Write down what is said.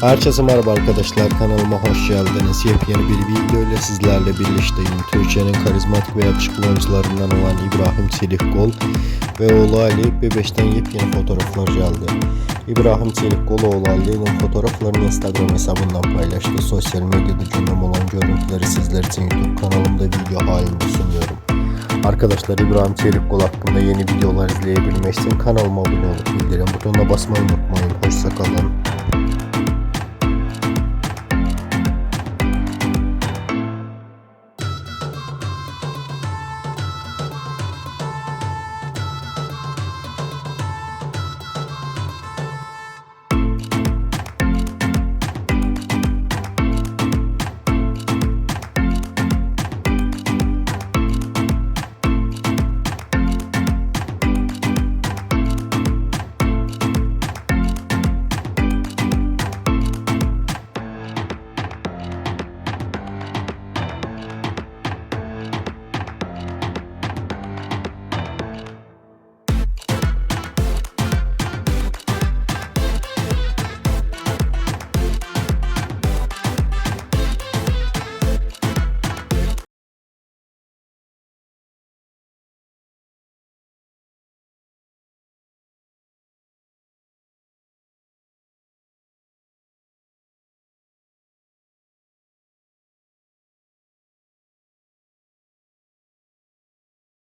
Herkese merhaba arkadaşlar kanalıma hoş geldiniz. Yepyeni bir video ile sizlerle birlikteyim. Türkiye'nin karizmatik ve yakışıklı oyuncularından olan İbrahim Çelikkol ve oğlu Ali Bebeş'ten yepyeni fotoğraflar geldi. İbrahim Çelikkol oğlu Ali'nin fotoğraflarını Instagram hesabından paylaştı. Sosyal medyada gündem olan görüntüleri sizler için YouTube kanalımda video halinde sunuyorum. Arkadaşlar İbrahim Çelikkol hakkında yeni videolar izleyebilmek için kanalıma abone olup bildirim butonuna basmayı unutmayın. Hoşçakalın.